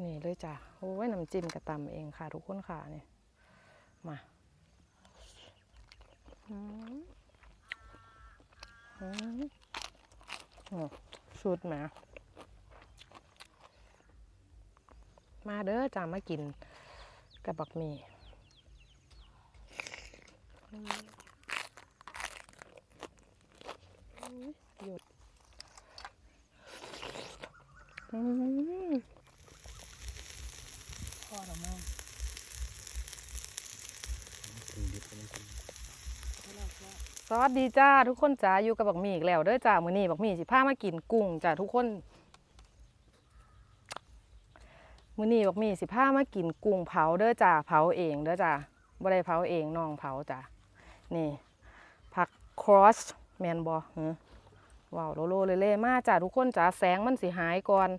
นี่เลยจ้ะโอ้ยน้ำจิ้มกระตำเองค่ะทุกคนค่ะเนี่ยมาอืมอืมโอ้สุดแหมาเด้อจ้ามากินกับบักหมี่อืมอุ๊ยหยุดอืม พ่อมั่งสวัสดีจ้าทุกคนจ้าอยู่กับบักหมี่อีกแล้วเด้อจ้ามื้อนี้บักหมี่สิพามากินกุ้งจ้าทุกคนมื้อนี้บักหมี่สิพามากินกุ้งเผาเด้อจ้าเผาเองเด้อจ้าบ่ได้เผาเองน้องเผาจ้านี่ผักครอสแมนบ่ฮะว้าวโลโลเล่ๆมาจ้าทุกคนจ้าแสงมันสิหายก่อน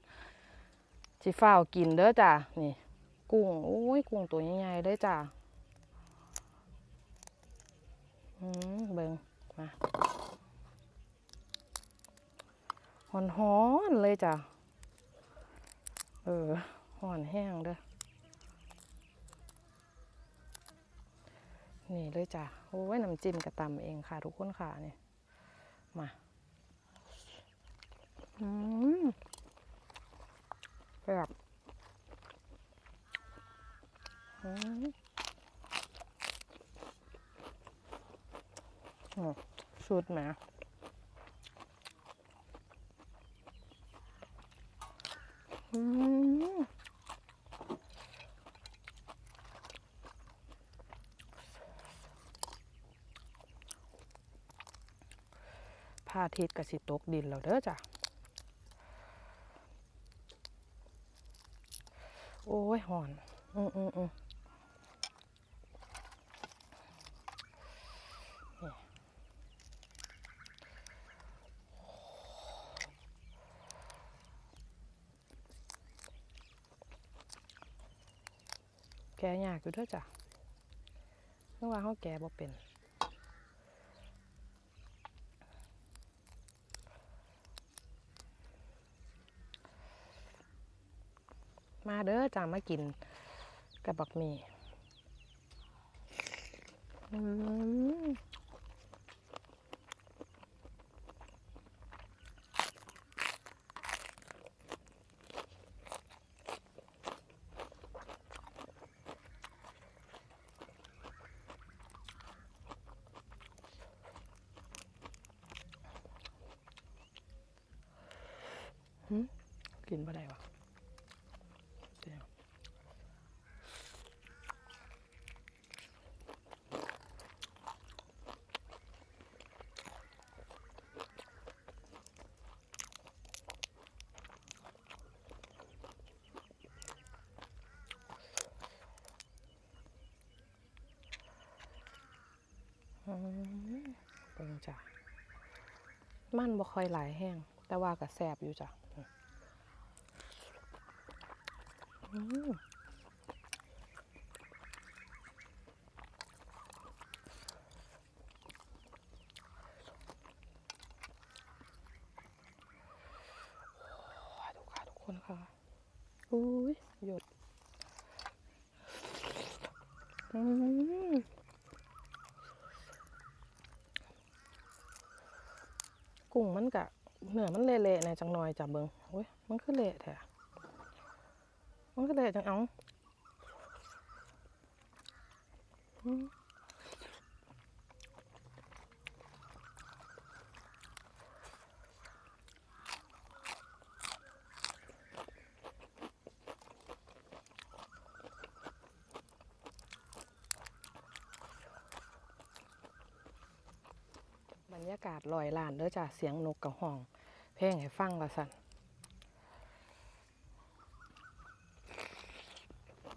สิฟ้าวกินเด้อจ้านี่ กุ้งโอ้ยกุ้งตัวใหญ่ๆเลยจ้าอืมเบิงมาหอนหอนๆเลยจ้ะ เออหอนแห้งเด้อนี่เลยจ้ะ โอ้ยน้ำจิ้มกระตำเองค่ะทุกคนค่ะเนี่ยมาอืมแบบ อืมโอ้สุดแหมอืมพระอาทิตย์กสิตกดินแล้วเด้อจ้ะ โอ้ยหอน อืมอืมอืม ก่ยากอยู่เด้วยจ้ะเมื่อวานเขาแก่บ่เป็นมาเด้อจ้ามากินกับบักมี่อืม กินบ่ได้วะเดี๋ยวอืมเบิ่งจ้ะมันบ่ค่อยหลายแห้งแต่ว่าก็แซบอยู่จ้ะ อืมโอ้ยทุกค่ะทุกคนค่ะ อุ้ยหยดอืมกุ้งมันกะเหนือมันเละๆในจังหน่อยจับเบิงโอ้ย มันคือเละแท้ มันคือเละจังเอาอืมบรรยากาศลอยลานเด้อจ้ะเสียงนกกับห้อง เพลงให้ฟังละสัน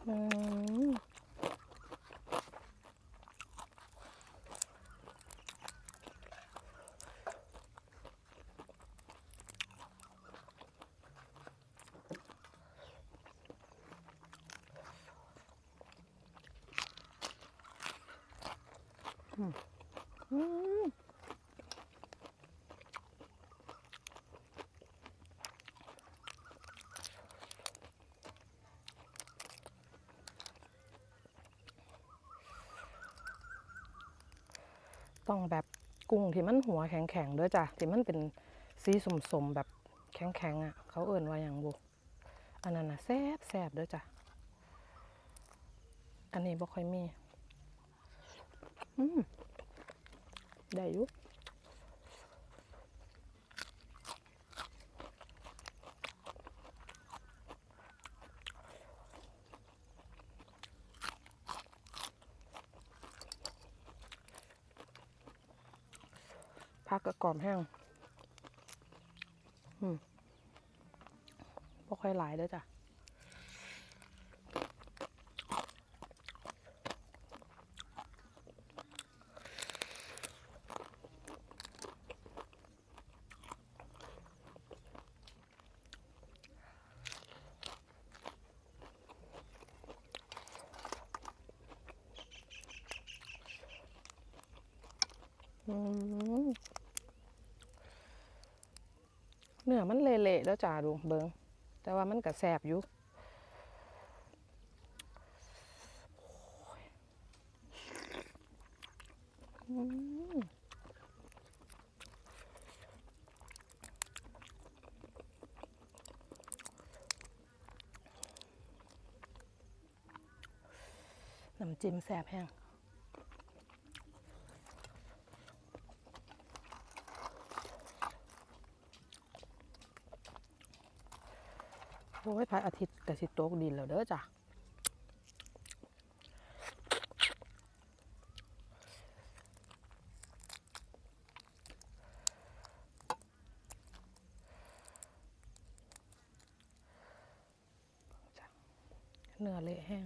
อืมอืม ต้องแบบกุ้งที่มันหัวแข็งๆด้วยจ้ะที่มันเป็นสีสมๆแบบแข็งๆอะ เขาเอิ่นว่าอย่างบุอันนั้นนะแซ่บแซ่บด้วยจ้ะ อันนี้บ่ค่อยมี อืม ได้อยู่ ผักกระกรอบแห้งอืมบ่ค่อยหลายเด้อจ้ะ อืม เนื้อมันเละๆแล้วจ้าดูเบิงแต่ว่ามันก็แสบอยู่น้ำจิ้มแสบแห้ง โอ้ย พระอาทิตย์กะสิตกดินแล้วเด้อจ้ะเนื้อเละแห้ง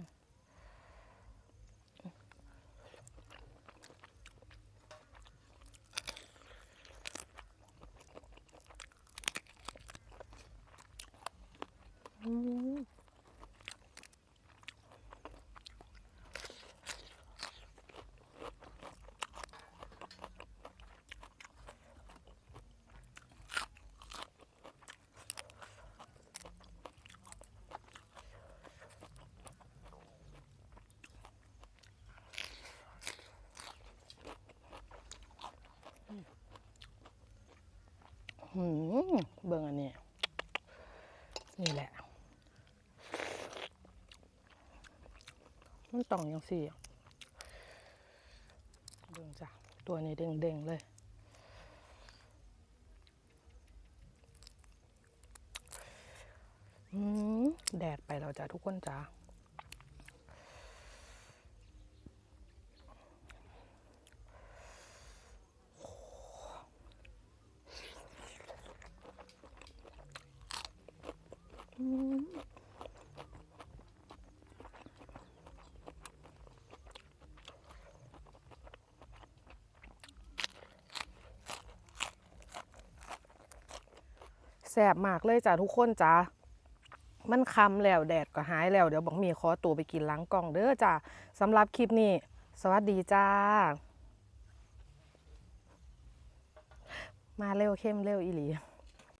อืมหืม เบิ่งอันนี้ นี่แหละ มันต้องอย่างสี่เบิ่งจ้ะ ตัวนี้เด้งๆเลยอืมแดดไปแล้วจ้ะทุกคนจ้ะ แสบมากเลยจ้ะทุกคนจ้ะมันคำแล้วแดดก็หายแล้ว เดี๋ยวบอกมีขอตัวไปกินล้างกล่องเด้อจ้ะสำหรับคลิปนี้ สวัสดีจ้า มาเร็วเข้มเร็วอีหลี